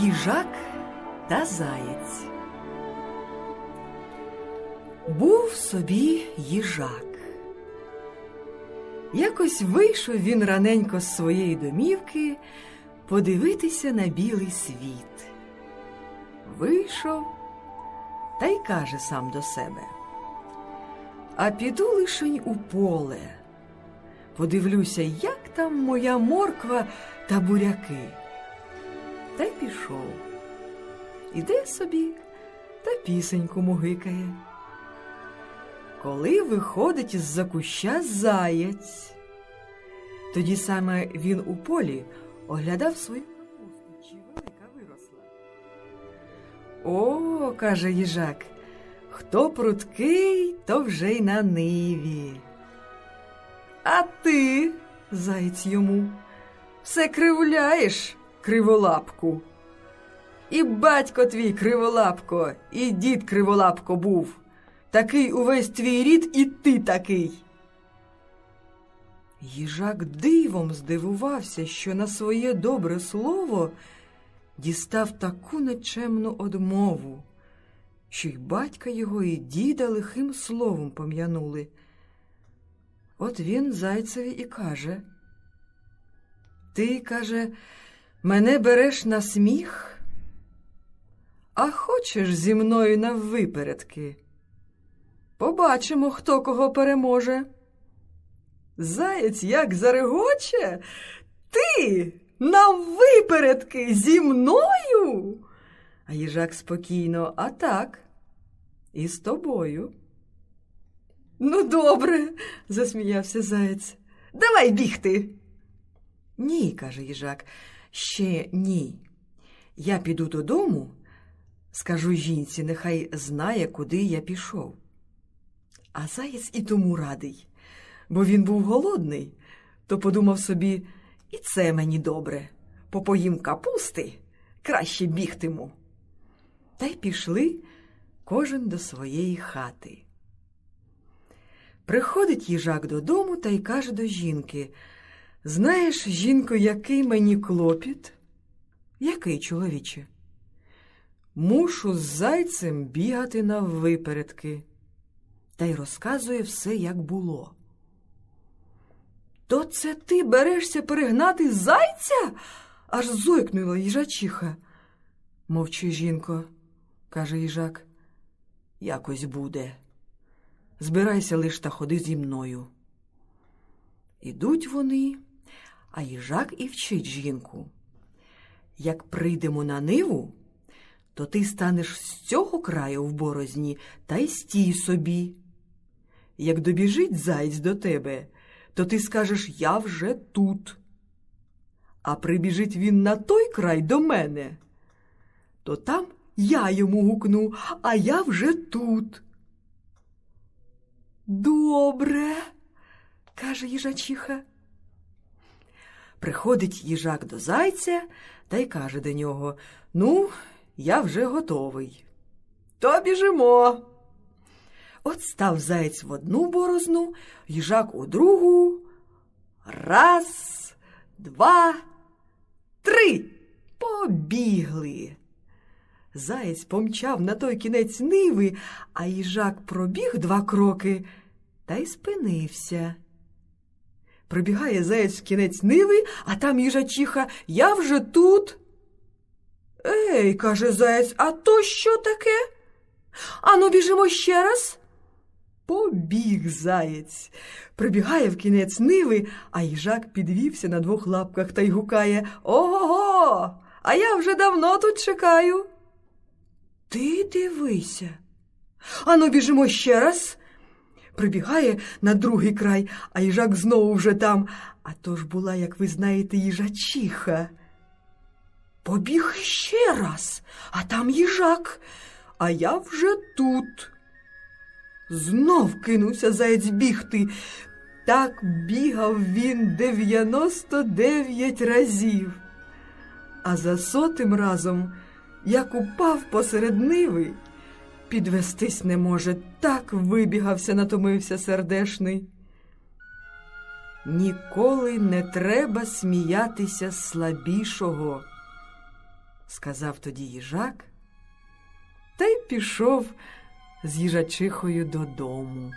Їжак та заєць. Був собі їжак. Якось вийшов він раненько з своєї домівки подивитися на білий світ. Вийшов та й каже сам до себе. А піду лишень у поле. Подивлюся, як там моя морква та буряки. Та й пішов. Іде собі та пісеньку мугикає. Коли виходить з-за куща заєць, тоді саме він у полі оглядав свою О, каже їжак, хто пруткий, то вже й на ниві. А ти, заєць йому, все кривляєш, криволапку. І батько твій криволапко, і дід криволапко був. Такий увесь твій рід, і ти такий. Їжак дивом здивувався, що на своє добре слово дістав таку нечемну одмову, що й батька його, і діда лихим словом пом'янули. От він зайцеві і каже. Ти, каже, мене береш на сміх, а хочеш зі мною на випередки? Побачимо, хто кого переможе. Заєць як зарегоче, ти на випередки зі мною. А їжак спокійно, а так, і з тобою. Ну, добре, засміявся заєць. Давай бігти. Ні, каже їжак, ще ні. Я піду додому, скажу жінці, нехай знає, куди я пішов. А заєць і тому радий, бо він був голодний, то подумав собі, і це мені добре. Попоїм капусти, краще бігтиму. Та й пішли кожен до своєї хати. Приходить їжак додому та й каже до жінки Знаєш, жінко, який мені клопіт? Який, чоловіче? Мушу з зайцем бігати на випередки. Та й розказує все, як було. То це ти берешся перегнати зайця? аж зойкнула їжачиха. Мовчи, жінко, каже їжак. Якось буде. Збирайся лиш та ходи зі мною. Ідуть вони, а їжак і вчить жінку. Як прийдемо на ниву, то ти станеш з цього краю в борозні та й стій собі. Як добіжить заєць до тебе, то ти скажеш Я вже тут. А прибіжить він на той край до мене, то там я йому гукну, а я вже тут. Добре, каже їжачиха. Приходить їжак до зайця та й каже до нього Ну, я вже готовий. То біжимо. От став заєць в одну борозну, їжак у другу. Раз, два, три. Побігли. Заєць помчав на той кінець ниви, а їжак пробіг два кроки та й спинився. Прибігає заєць в кінець ниви, а там їжачиха Я вже тут. Ей, каже заєць, а то що таке? Ану, біжимо ще раз. Побіг заєць. Прибігає в кінець ниви, а їжак підвівся на двох лапках та й гукає Ого, го а я вже давно тут чекаю. Ти дивися. Ану, біжимо ще раз. Прибігає на другий край, а їжак знову вже там. А то ж була, як ви знаєте, їжачиха. Побіг ще раз, а там їжак, а я вже тут. Знов кинувся заєць бігти. Так бігав він дев'яносто дев'ять разів. А за сотим разом як упав посеред ниви, підвестись не може, так вибігався, натомився сердешний. Ніколи не треба сміятися слабішого, сказав тоді їжак, та й пішов з їжачихою додому.